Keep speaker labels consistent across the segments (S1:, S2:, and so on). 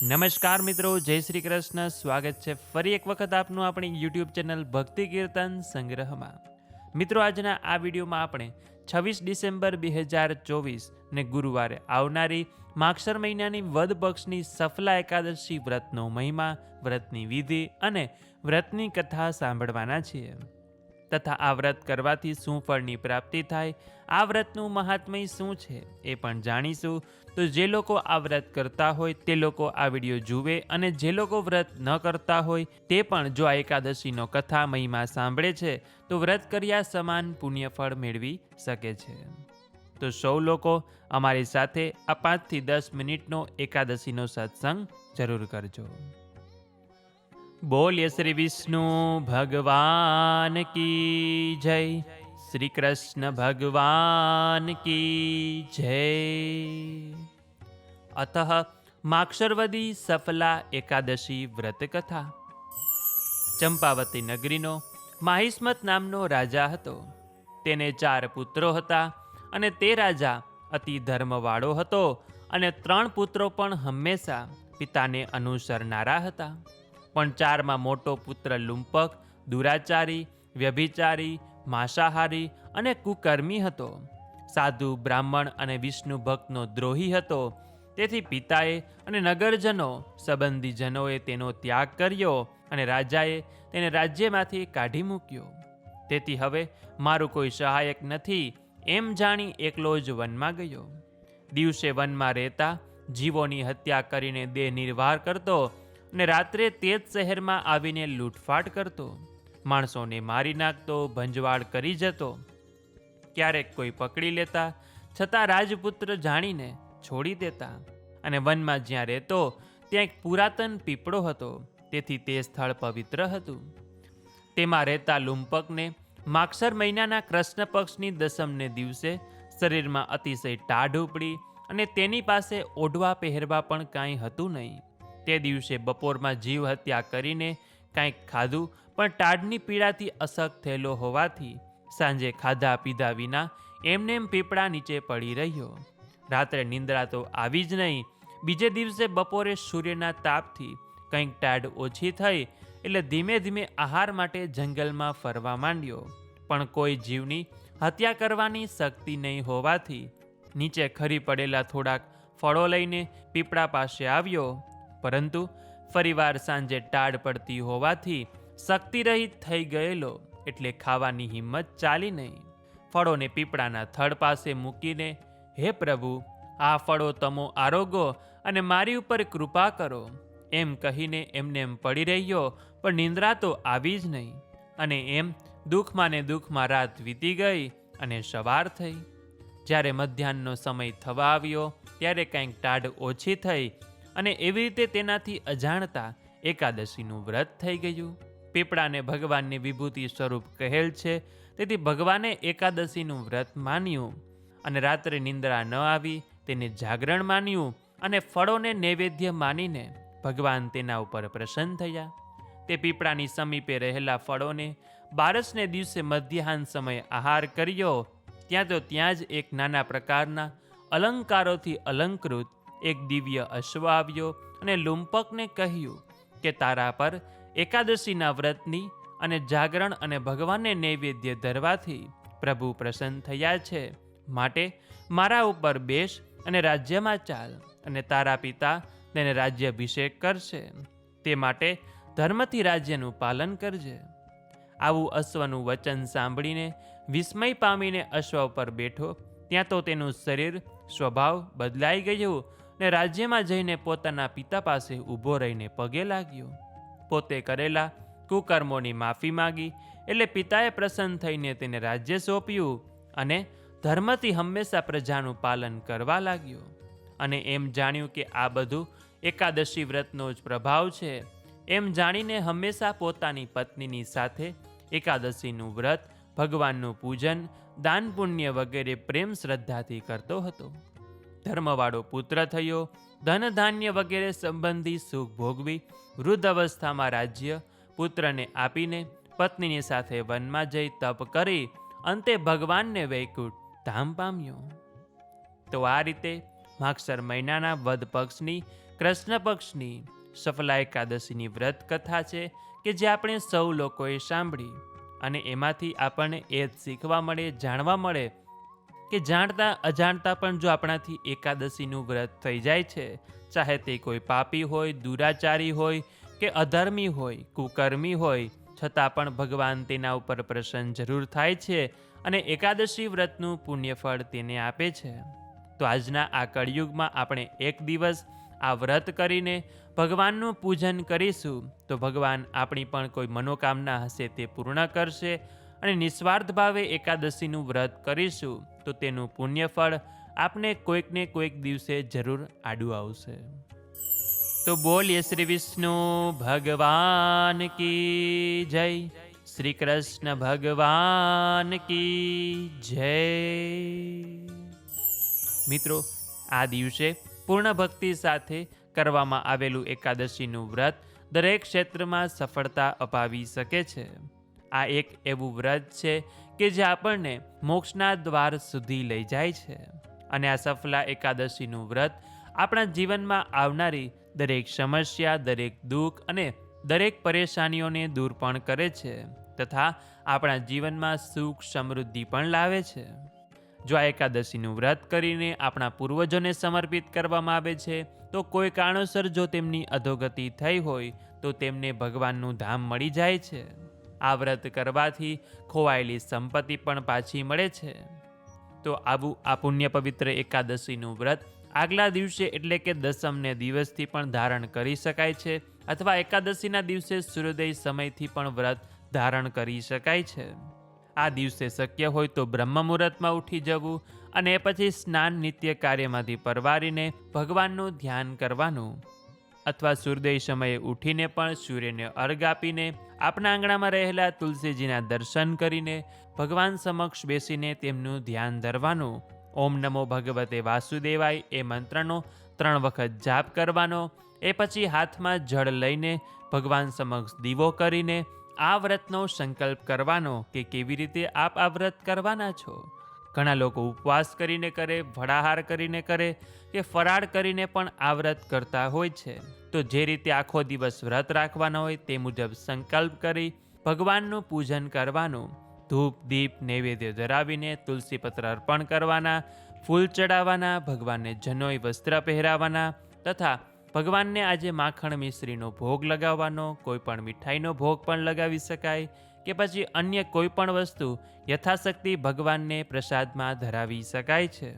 S1: નમસ્કાર મિત્રો, જય શ્રી કૃષ્ણ. સ્વાગત છે ફરી એક વખત આપનું આપણી યુટ્યુબ ચેનલ ભક્તિ કીર્તન સંગ્રહમાં. મિત્રો, આજના આ વિડીયોમાં આપણે છવ્વીસ ડિસેમ્બર બે હજાર ચોવીસ ને ગુરુવારે આવનારી માક્ષર મહિનાની વદ પક્ષની સફલા એકાદશી વ્રતનો મહિમા, વ્રતની વિધિ અને વ્રતની કથા સાંભળવાના છીએ. તથા આ વ્રત કરવાથી શું ફળની પ્રાપ્તિ થાય, આ વ્રતનું મહાત્મય શું છે એ પણ જાણીશું. તો જે લોકો આ વ્રત કરતા હોય તે લોકો આ વીડિયો જુએ અને જે લોકો વ્રત ન કરતા હોય તે પણ જો આ એકાદશીનો કથા મહિમા સાંભળે છે, તો વ્રત કર્યા સમાન પુણ્યફળ મેળવી શકે છે. તો સૌ લોકો અમારી સાથે આ પાંચથી દસ મિનિટનો એકાદશીનો સત્સંગ જરૂર કરજો. બોલ્ય શ્રી વિષ્ણુ ભગવાન કી જય. શ્રી કૃષ્ણ ભગવાન કી જય. અત માક્ષરવદી સફલા એકાદશી વ્રત કથા ચંપાવતી નગરીનો માહિસ્મત નામનો રાજા હતો. તેને ચાર પુત્રો હતા અને તે રાજા અતિ ધર્મવાળો હતો અને ત્રણ પુત્રો પણ હંમેશા પિતાને અનુસરનારા હતા. પણ ચારમાં મોટો પુત્ર લુંપક, દુરાચારી, વ્યભિચારી, માંસાહારી અને કુકર્મી હતો. સાધુ, બ્રાહ્મણ અને વિષ્ણુ ભક્તનો દ્રોહી હતો. તેથી પિતાએ અને નગરજનો, સંબંધીજનોએ તેનો ત્યાગ કર્યો અને રાજાએ તેને રાજ્યમાંથી કાઢી મૂક્યો. તેથી હવે મારું કોઈ સહાયક નથી એમ જાણી એકલો જ વનમાં ગયો. દિવસે વનમાં રહેતા જીવોની હત્યા કરીને દેહ નિર્વાહ કરતો અને રાત્રે તે જ શહેરમાં આવીને લૂંટફાટ કરતો. માણસોને મારી નાખતો, ભંજવાળ કરી જતો. ક્યારેક કોઈ પકડી લેતા, છતાં રાજપુત્ર જાણીને છોડી દેતા. અને વનમાં જ્યાં રહેતો, ત્યાં એક પુરાતન પીપળો હતો. તેથી તે સ્થળ પવિત્ર હતું. તેમાં રહેતા લુંપકને માક્ષર મહિનાના કૃષ્ણ પક્ષની દસમને દિવસે શરીરમાં અતિશય ટાઢ ઉપડી અને તેની પાસે ઓઢવા પહેરવા પણ કાંઈ હતું નહીં. તે દિવસે બપોરમાં જીવ હત્યા કરીને કાંઈક ખાધું, પણ ટાઢની પીડાથી અસક થયેલો હોવાથી સાંજે ખાધા પીધા વિના એમને એમ પીપળા નીચે પડી રહ્યો. રાત્રે નિંદ્રા તો આવી જ નહીં. બીજે દિવસે બપોરે સૂર્યના તાપથી કંઈક ટાઢ ઓછી થઈ એટલે ધીમે ધીમે આહાર માટે જંગલમાં ફરવા માંડ્યો. પણ કોઈ જીવની હત્યા કરવાની શક્તિ નહીં હોવાથી નીચે ખરી પડેલા થોડાક ફળો લઈને પીપળા પાસે આવ્યો. પરંતુ ફરીવાર સાંજે ટાઢ પડતી હોવાથી શક્તિરહિત થઈ ગયેલો એટલે ખાવાની હિંમત ચાલી નહીં. ફળોને પીપળાના થડ પાસે મૂકીને, હે પ્રભુ, આ ફળો તમો આરોગો અને મારી ઉપર કૃપા કરો. એમ કહીને એમને એમ પડી રહ્યો, પણ નિંદ્રા તો આવી જ નહીં. અને એમ દુઃખમાં ને દુઃખમાં રાત વીતી ગઈ અને સવાર થઈ. જ્યારે મધ્યાહનનો સમય થવા આવ્યો, ત્યારે કંઈક ટાઢ ઓછી થઈ અને એવી રીતે તેનાથી અજાણતા એકાદશીનું વ્રત થઈ ગયું. પીપળાને ભગવાનની વિભૂતિ સ્વરૂપ કહેલ છે, તેથી ભગવાને એકાદશીનું વ્રત માન્યું અને રાત્રે નિંદ્રા ન આવી તેને જાગરણ માન્યું અને ફળોને નૈવેદ્ય માનીને ભગવાન તેના ઉપર પ્રસન્ન થયા. તે પીપળાની સમીપે રહેલા ફળોને બારસને દિવસે મધ્યાહન સમયે આહાર કર્યો. ત્યાં તો ત્યાં જ એક નાના પ્રકારના અલંકારોથી અલંકૃત એક દિવ્ય અશ્વ આવ્યો અને લુંપકને કહ્યું કે તારા પર એકાદશીના વ્રતની અને જાગરણ અને ભગવાનને નૈવેદ્ય ધરવાથી પ્રભુ પ્રસન્ન થયા છે. માટે મારા ઉપર બેસ અને રાજ્યમાં ચાલ અને તારા પિતા તેને રાજ્યાભિષેક કરશે. તે માટે ધર્મથી રાજ્યનું પાલન કરજે. આવું અશ્વનું વચન સાંભળીને વિસ્મય પામીને અશ્વ પર બેઠો. ત્યાં તો તેનું શરીર, સ્વભાવ બદલાઈ ગયું ને રાજ્યમાં જઈને પોતાના પિતા પાસે ઊભો રહીને પગે લાગ્યો. પોતે કરેલા કુકર્મોની માફી માગી એટલે પિતાએ પ્રસન્ન થઈને તેને રાજ્ય સોંપ્યું અને ધર્મથી હંમેશા પ્રજાનું પાલન કરવા લાગ્યો. અને એમ જાણ્યું કે આ બધું એકાદશી વ્રતનો જ પ્રભાવ છે. એમ જાણીને હંમેશા પોતાની પત્નીની સાથે એકાદશીનું વ્રત, ભગવાનનું પૂજન, દાન પુણ્ય વગેરે પ્રેમ શ્રદ્ધાથી કરતો હતો. ધર્મવાળો પુત્ર થયો. ધન ધાન્ય વગેરે સંબંધી સુખ ભોગવી, વૃદ્ધ અવસ્થામાં રાજ્ય પુત્રને આપીને પત્નીની સાથે વનમાં જઈ તપ કરી, અંતે ભગવાનને વૈકુંઠ ધામ પામ્યો. તો આ રીતે માક્ષર મહિનાના વદ પક્ષની, કૃષ્ણ પક્ષની સફલા એકાદશીની વ્રત કથા છે કે જે આપણે સૌ લોકોએ સાંભળી અને એમાંથી આપણને એ જ શીખવા મળે, જાણવા મળે કે જાણતા અજાણતા પણ જો આપણાથી એકાદશીનું વ્રત થઈ જાય છે, ચાહે તે કોઈ પાપી હોય, દુરાચારી હોય કે અધર્મી હોય, કુકર્મી હોય, છતાં પણ ભગવાન તેના ઉપર પ્રસન્ન જરૂર થાય છે અને એકાદશી વ્રતનું પુણ્યફળ તેને આપે છે. તો આજના આ કળિયુગમાં આપણે એક દિવસ આ વ્રત કરીને ભગવાનનું પૂજન કરીશું. તો ભગવાન આપણી પણ કોઈ મનોકામના હશે તે પૂર્ણ કરશે અને નિસ્વાર્થ ભાવે એકાદશીનું વ્રત કરીશું. તો તેનું પુણ્યફળ આપને કોઈકને કોઈક દિવસે જરૂર આડું આવશે. તો બોલીએ શ્રી વિષ્ણુ, ભગવાન કી જય. શ્રી કૃષ્ણ, ભગવાન કી જય. મિત્રો, આ દિવસે પૂર્ણ ભક્તિ સાથે કરવામાં આવેલું એકાદશીનું વ્રત દરેક ક્ષેત્રમાં સફળતા અપાવી શકે છે. આ એક એવું વ્રત છે કે જે આપણને મોક્ષના દ્વાર સુધી લઈ જાય છે. અને આ સફલા એકાદશીનું વ્રત આપણા જીવનમાં આવનારી દરેક સમસ્યા, દરેક દુઃખ અને દરેક પરેશાનીઓને દૂર પણ કરે છે તથા આપણા જીવનમાં સુખ સમૃદ્ધિ પણ લાવે છે. જો આ એકાદશીનું વ્રત કરીને આપણા પૂર્વજોને સમર્પિત કરવામાં આવે છે, તો કોઈ કારણોસર જો તેમની અધોગતિ થઈ હોય, તો તેમને ભગવાનનું ધામ મળી જાય છે. આ વ્રત કરવાથી ખોવાયેલી સંપત્તિ પણ પાછી મળે છે. તો આવું આ પુણ્ય પવિત્ર એકાદશીનું વ્રત આગલા દિવસે એટલે કે દસમને દિવસથી પણ ધારણ કરી શકાય છે અથવા એકાદશીના દિવસે સૂર્યોદય સમયથી પણ વ્રત ધારણ કરી શકાય છે. આ દિવસે શક્ય હોય તો બ્રહ્મ મુહૂર્તમાં ઉઠી જવું અને પછી સ્નાન નિત્ય કાર્યમાંથી પરવારીને ભગવાનનું ધ્યાન કરવાનું. અથવા સૂર્યોદય સમયે ઉઠીને પણ સૂર્યને અર્ઘ આપીને આપણા આંગણામાં રહેલા તુલસીજીના દર્શન કરીને, ભગવાન સમક્ષ બેસીને તેમનું ધ્યાન ધરવાનું. ઓમ નમો ભગવતે વાસુદેવાય, એ મંત્રનો ત્રણ વખત જાપ કરવાનો, એ પછી હાથમાં જળ લઈને ભગવાન સમક્ષ દીવો કરીને આ વ્રતનો સંકલ્પ કરવાનો કે કેવી રીતે આપ આ વ્રત કરવાના છો? ઘણા લોકો ઉપવાસ કરીને કરે ફળાહાર કરીને કરે કે ફરાળ કરીને પણ આ વ્રત કરતા હોય છે. તો જે રીતે આખો દિવસ વ્રત રાખવાનો હોય તે મુજબ સંકલ્પ કરી ભગવાનનું પૂજન કરવાનું. ધૂપ, દીપ, નૈવેદ્ય ધરાવીને તુલસી પત્ર અર્પણ કરવાના, ફૂલ ચડાવવાના, ભગવાનને જનોઈ વસ્ત્ર પહેરાવાના તથા ભગવાનને આજે માખણ મિશ્રીનો ભોગ લગાવવાનો, કોઈ પણ મીઠાઈનો ભોગ પણ લગાવી શકાય. કે પછી અન્ય કોઈ પણ વસ્તુ યથાશક્તિ ભગવાનને પ્રસાદમાં ધરાવી શકાય છે.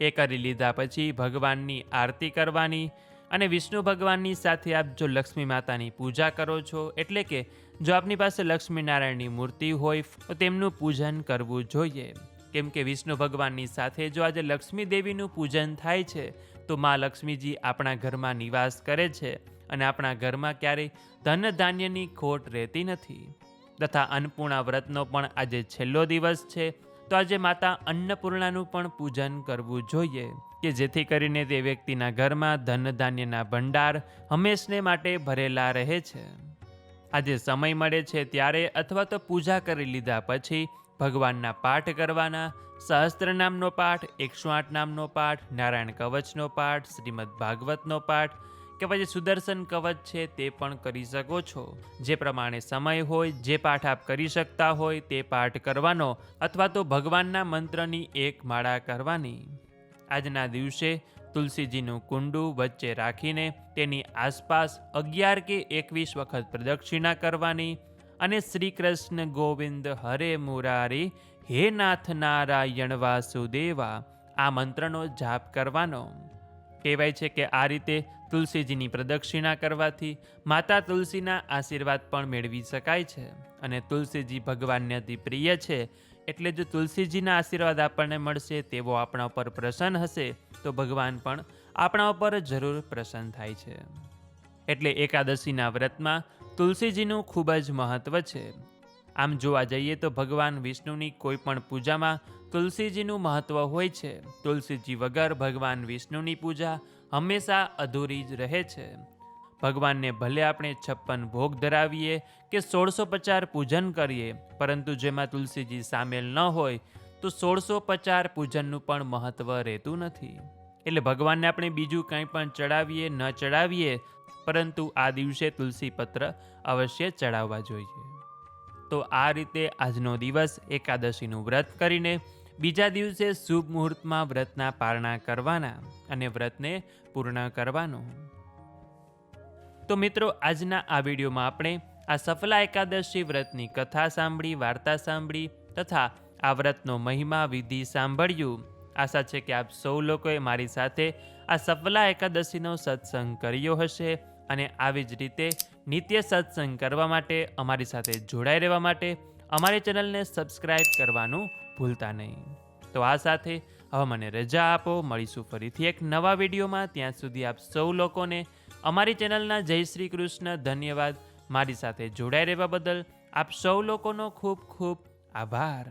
S1: એ કરી લીધા પછી ભગવાનની આરતી કરવાની અને વિષ્ણુ ભગવાનની સાથે આપ જો લક્ષ્મી માતાની પૂજા કરો છો, એટલે કે જો આપની પાસે લક્ષ્મીનારાયણની મૂર્તિ હોય, તો તેમનું પૂજન કરવું જોઈએ. કેમ કે વિષ્ણુ ભગવાનની સાથે જો આજે લક્ષ્મી દેવીનું પૂજન થાય છે, તો મા લક્ષ્મીજી આપણા ઘરમાં નિવાસ કરે છે અને આપણા ઘરમાં ક્યારેય ધન ધાન્યની ખોટ રહેતી નથી. તથા અન્નપૂર્ણા વ્રતનો પણ આજે છેલ્લો દિવસ છે, તો આજે માતા અન્નપૂર્ણાનું પણ પૂજન કરવું જોઈએ કે જેથી કરીને તે વ્યક્તિના ઘરમાં ધન ધાન્યના ભંડાર હંમેશને માટે ભરેલા રહે છે. આજે સમય મળે છે ત્યારે અથવા તો પૂજા કરી લીધા પછી ભગવાનના પાઠ કરવાના સહસ્ત્ર નામનો પાઠ, એકસો આઠ નામનો પાઠ, નારાયણ કવચનો પાઠ, શ્રીમદ ભાગવતનો પાઠ કે પછી સુદર્શન કવચ છે તે પણ કરી શકો છો. જે પ્રમાણે સમય હોય, જે પાઠ આપ કરી શકતા હોય તે પાઠ કરવાનો અથવા તો ભગવાનના મંત્રની એક માળા કરવાની. આજના દિવસે તુલસીજીનું કુંડું વચ્ચે રાખીને તેની આસપાસ અગિયાર કે એકવીસ વખત પ્રદક્ષિણા કરવાની અને શ્રી કૃષ્ણ ગોવિંદ હરે મુરારી, હે નાથ નારાયણ વાસુદેવા આ મંત્રનો જાપ કરવાનો. કહેવાય છે કે આ રીતે તુલસીજીની પ્રદક્ષિણા કરવાથી માતા તુલસીના આશીર્વાદ પણ મેળવી શકાય છે. અને તુલસીજી ભગવાનને અતિ પ્રિય છે, એટલે જો તુલસીજીના આશીર્વાદ આપણને મળશે, તેવો આપણા ઉપર પ્રસન્ન હશે, તો ભગવાન પણ આપણા ઉપર જરૂર પ્રસન્ન થાય છે. એટલે એકાદશીના વ્રતમાં તુલસીજીનું ખૂબ જ મહત્વ છે. આમ જોવા જઈએ તો ભગવાન વિષ્ણુની કોઈ પણ પૂજામાં તુલસીજીનું મહત્વ હોય છે. તુલસીજી વગર ભગવાન વિષ્ણુની પૂજા હંમેશા અધૂરી જ રહે છે. ભગવાનને ભલે આપણે છપ્પન ભોગ ધરાવીએ કે સોળસો પચાર પૂજન કરીએ, પરંતુ જેમાં તુલસીજી સામેલ ન હોય, તો સોળસો પચાર પૂજનનું પણ મહત્વ રહેતું નથી. એટલે ભગવાનને આપણે બીજું કંઈ પણ ચડાવીએ, ન ચડાવીએ, પરંતુ આ દિવસે તુલસી પત્ર અવશ્ય ચડાવવા જોઈએ. તો આ રીતે આજનો દિવસ એકાદશીનું વ્રત કરીને બીજા દિવસે શુભ મુહૂર્તમાં વ્રતના પારણા કરવાના અને વ્રતને પૂર્ણ કરવાનું. તો મિત્રો, આજના આ વિડીયોમાં આપણે આ સફલા એકાદશી વ્રતની કથા સાંભળી, વાર્તા સાંભળી તથા આ વ્રતનો મહિમા વિધિ સાંભળ્યું. આશા છે કે આપ સૌ લોકોએ મારી સાથે આ સફલા એકાદશીનો સત્સંગ કર્યો હશે અને આવી જ રીતે નિત્ય સત્સંગ કરવા માટે, અમારી સાથે જોડાઈ રહેવા માટે અમારી ચેનલને સબસ્ક્રાઈબ કરવાનું ભૂલતા નહીં. તો આ સાથે હવે મને રજા આપો. મળીશું ફરીથી એક નવા વિડીયોમાં. ત્યાં સુધી આપ સૌ લોકોને અમારી ચેનલના જય શ્રી કૃષ્ણ ધન્યવાદ. મારી સાથે જોડાઈ રહેવા બદલ આપ સૌ લોકોનો ખૂબ ખૂબ આભાર.